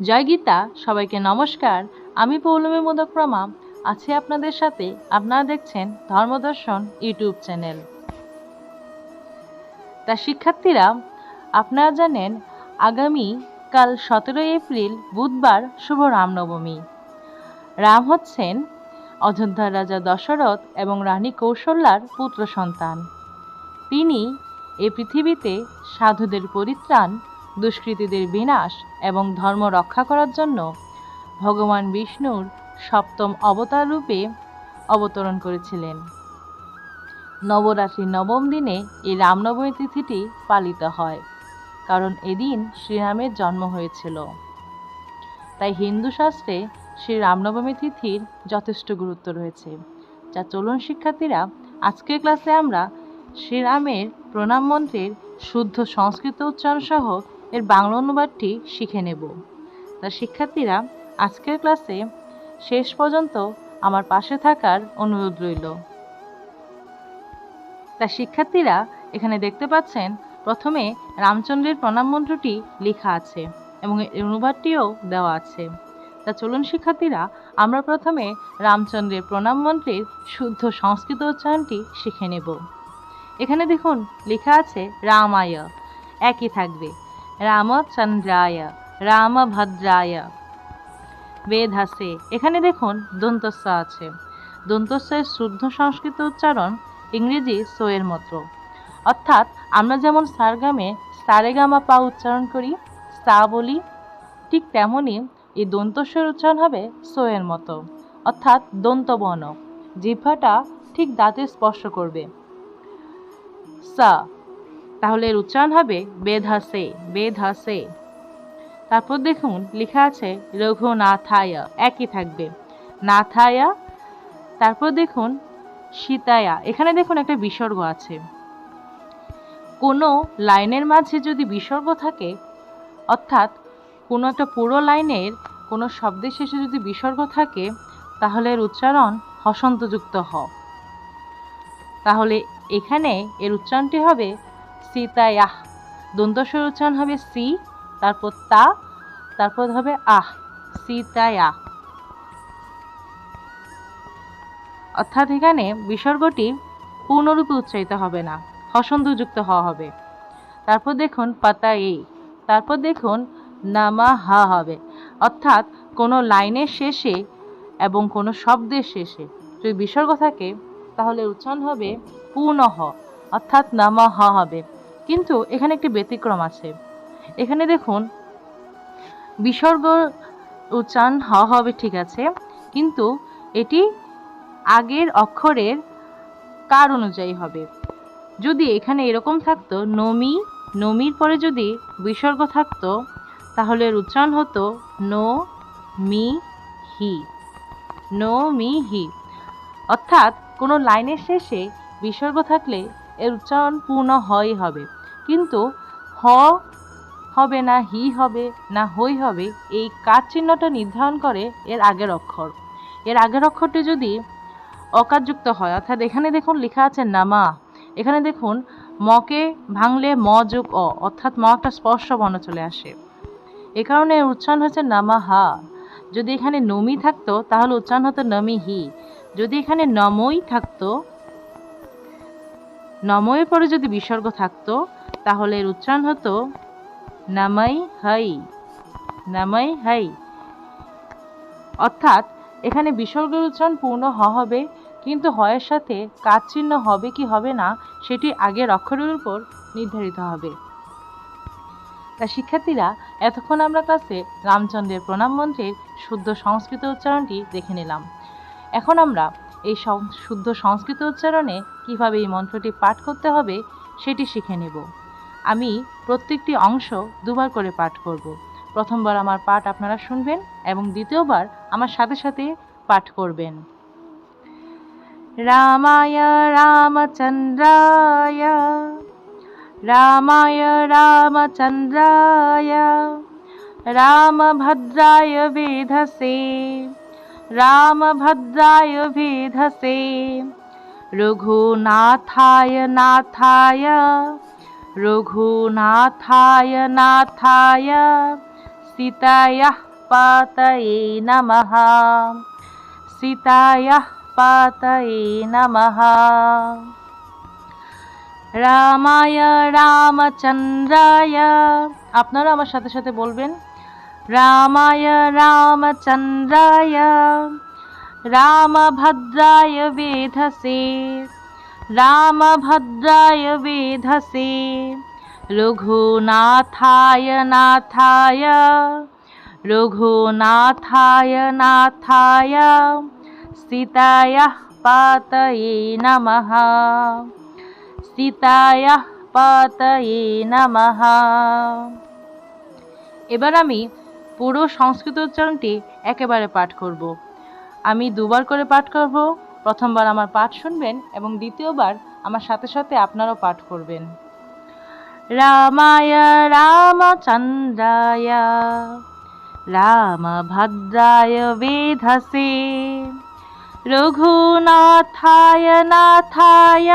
জয় গীতা, সবাইকে নমস্কার। আমি পৌলমী মোদক্রমা আছি আপনাদের সাথে। আপনারা দেখছেন ধর্মদর্শন ইউটিউব চ্যানেল। তা শিক্ষার্থীরা, আপনারা জানেন, আগামী কাল সতেরোই এপ্রিল, বুধবার শুভ রামনবমী। রাম হচ্ছেন অযোধ্যার রাজা দশরথ এবং রানী কৌশল্যার পুত্র সন্তান। তিনি এ পৃথিবীতে সাধুদের পরিত্রাণ দুষ্কৃতীদের বিনাশ এবং ধর্ম রক্ষা করার জন্য ভগবান বিষ্ণুর সপ্তম অবতার রূপে অবতরণ করেছিলেন। নবরাত্রির নবম দিনে এই রামনবমী তিথিটি পালিত হয়, কারণ এদিন শ্রীরামের জন্ম হয়েছিল। তাই হিন্দু শাস্ত্রে শ্রী রামনবমী তিথির যথেষ্ট গুরুত্ব রয়েছে, যা চলুন শিক্ষার্থীরা আজকের ক্লাসে আমরা শ্রীরামের প্রণাম মন্ত্রের শুদ্ধ সংস্কৃত উচ্চারণ সহ এর বাংলা অনুবাদটি শিখে নেব। তা শিক্ষার্থীরা, আজকের ক্লাসে শেষ পর্যন্ত আমার পাশে থাকার অনুরোধ রইল। তা শিক্ষার্থীরা, এখানে দেখতে পাচ্ছেন, প্রথমে রামচন্দ্রের প্রণাম মন্ত্রটি লেখা আছে এবং এর অনুবাদটিও দেওয়া আছে। তা চলুন শিক্ষার্থীরা, আমরা প্রথমে রামচন্দ্রের প্রণাম মন্ত্রের শুদ্ধ সংস্কৃত উচ্চারণটি শিখে নেব। এখানে দেখুন, লেখা আছে রামায় একই থাকবে। রামচন্দ্রায়, রামভদ্রায়। বেধাসে এখানে দেখুন দন্তস্ব আছে। দন্তস্বের শুদ্ধ সংস্কৃত উচ্চারণ ইংরেজি সোয়ের মতো। অর্থাৎ, আমরা যেমন সারগামে সারেগামা পা উচ্চারণ করি সা বলি, ঠিক তেমনই এই দন্তস্বর উচ্চারণ হবে সোয়ের মতো। অর্থাৎ, দন্তবর্ণ। জিহ্বাটা ঠিক দাঁতে স্পর্শ করবে। সা তাহলে এর উচ্চারণ হবে বেধাসে বেধাসে। তারপর দেখুন, লেখা আছে, রঘুনাথায়া, একই থাকবে। নাথায়া, তারপর দেখুন, সীতায়া। এখানে দেখুন একটা বিসর্গ আছে। কোনো লাইনের মাঝে যদি বিসর্গ থাকে, অর্থাৎ কোনো একটা পুরো লাইনের কোনো শব্দের শেষে যদি বিসর্গ থাকে, তাহলে এর উচ্চারণ হসন্তযুক্ত হ। তাহলে এখানে এর উচ্চারণটি হবে সীতায়াহ দন্তস্বর উচ্চারণ হবে সি, তারপর তা, তারপর হবে আহ। সীতায়া অর্থাৎ এখানে বিসর্গটি পূর্ণরূপে উচ্চারিত হবে না হসন্তযুক্ত হওয়া হবে। তারপর দেখুন পাতা এই তারপর দেখুন নামা হা হবে। অর্থাৎ কোনো লাইনের শেষে এবং কোনো শব্দের শেষে যদি বিসর্গ থাকে, তাহলে উচ্চারণ হবে পূর্ণ হ অর্থাৎ নামা হ হবে। কিন্তু এখানে একটি ব্যতিক্রম আছে। এখানে দেখুন, বিসর্গ উচ্চারণ হ হবে ঠিক আছে, কিন্তু এটি আগের অক্ষরের কার অনুযায়ী হবে। যদি এখানে এরকম থাকতো, নমি, নমির পরে যদি বিসর্গ থাকতো, তাহলে এর উচ্চারণ হতো no me he, no me he. অর্থাৎ কোনো লাইনের শেষে বিসর্গ থাকলে এর উচ্চারণ পূর্ণ হয় হবে। কিন্তু হ হবে না হি হবে না হই হবে, এই কাজ চিহ্নটা নির্ধারণ করে এর আগের অক্ষর। এর আগের অক্ষরটি যদি অকারযুক্ত হয়, অর্থাৎ এখানে দেখুন লেখা আছে নামা। এখানে দেখুন মকে ভাঙলে ম যোগ অ, অর্থাৎ ম একটা স্পর্শ বর্ণ চলে আসে। এ কারণে উচ্চারণ হচ্ছে নামা হা। যদি এখানে নমি থাকতো, তাহলে উচ্চারণ হতো নমি হি। যদি এখানে নমই থাকতো নময়ের পরে যদি বিসর্গ থাকতো, তাহলে এর উচ্চারণ হতো, নামাই হাই নামাই হাই। অর্থাৎ, এখানে বিসর্গের উচ্চারণ পূর্ণ হ হবে, কিন্তু হয়ের সাথে কাজ চিহ্ন হবে কি হবে না, সেটি আগের অক্ষরের উপর নির্ধারিত হবে। তা শিক্ষার্থীরা, এতক্ষণ আমরা ক্লাসে রামচন্দ্রের প্রণাম মন্ত্রের শুদ্ধ সংস্কৃত উচ্চারণটি দেখে নিলাম। এখন আমরা এই শুদ্ধ সংস্কৃত উচ্চারণে কীভাবে এই মন্ত্রটি পাঠ করতে হবে সেটি শিখে নেব। আমি প্রত্যেকটি অংশ দুবার করে পাঠ করব। প্রথমবার আমার পাঠ আপনারা শুনবেন এবং দ্বিতীয়বার আমার সাথে সাথে পাঠ করবেন। রামায় রামচন্দ্রায় রামায় রামচন্দ্রায়, রামভদ্রায় বেধসে। রামভদ্রায় বেধসে রঘুনাথায় নাথায় রঘুনাথায় নাথায় सीतायाः पातये नमः सीतायाः पातये नमः রামায় রামচন্দ্রায় আপনারা আমার সাথে সাথে বলবেন রামায় রামচন্দ্রায় রামভদ্রায় বেধসে রামভদ্রায় বেধসে রঘুনাথায় নাথায় রঘুনাথায় নাথায় সীতায়াः পাতয়ে নমঃ সীতায়াः পাতয়ে নমঃ এবার আমি পুরো সংস্কৃত উচ্চারণটি একেবারে পাঠ করব। আমি দুবার করে পাঠ করব, প্রথমবার আমার পাঠ শুনবেন এবং দ্বিতীয়বার আমার সাথে সাথে আপনারাও পাঠ করবেন রামায়, রামচন্দ্রায়, রামভদ্রায় বেধসে, রঘুনাথায় নাথায়,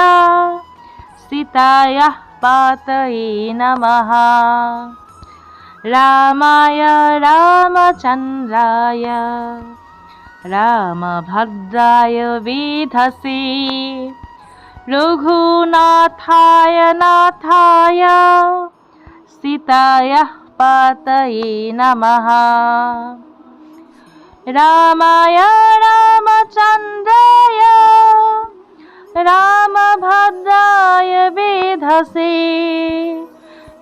সীতায় পাতয়ে নমঃ রামায় রামচন্দ্রায় রামভদ্রায় বিধসি রঘুনাথায় নাথায় সীতায় পাতয়ে নমঃ রামায় রামচন্দ্রায় রামভদ্রায় বিধসে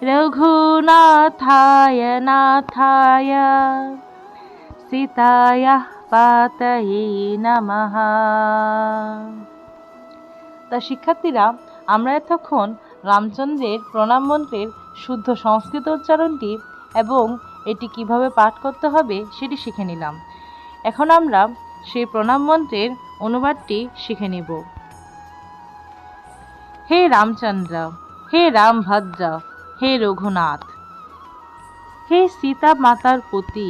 রঘু रघुनाथाय नाथाय सीतायाः পাতয়ে নমঃ তা শিক্ষার্থীরা আমরা এতক্ষণ রামচন্দ্রের প্রণাম মন্ত্রের শুদ্ধ সংস্কৃত উচ্চারণটি এবং এটি কিভাবে পাঠ করতে হবে সেটি শিখে নিলাম এখন আমরা সেই প্রণাম মন্ত্রের অনুবাদটি শিখে নিব হে রামচন্দ্র হে রামভদ্র হে রঘুনাথ, হে সীতা মাতার প্রতি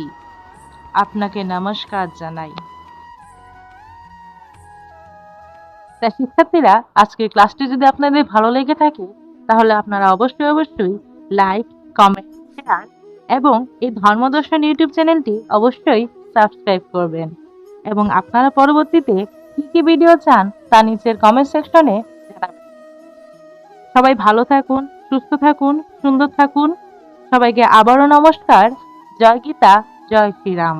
আপনাকে নমস্কার জানাই। তা শিক্ষার্থীরা আজকের ক্লাসটি যদি আপনাদের ভালো লেগে থাকে, তাহলে আপনারা অবশ্যই অবশ্যই লাইক কমেন্ট শেয়ার এবং এই ধর্মদর্শন ইউটিউব চ্যানেলটি অবশ্যই সাবস্ক্রাইব করবেন। এবং আপনারা পরবর্তীতে কী কী ভিডিও চান, তা নিচের কমেন্ট সেকশনে জানাবেন। সবাই ভালো থাকুন। সুস্থ থাকুন সুন্দর থাকুন। সবাইকে আবারও নমস্কার। জয় গীতা জয় শ্রীরাম।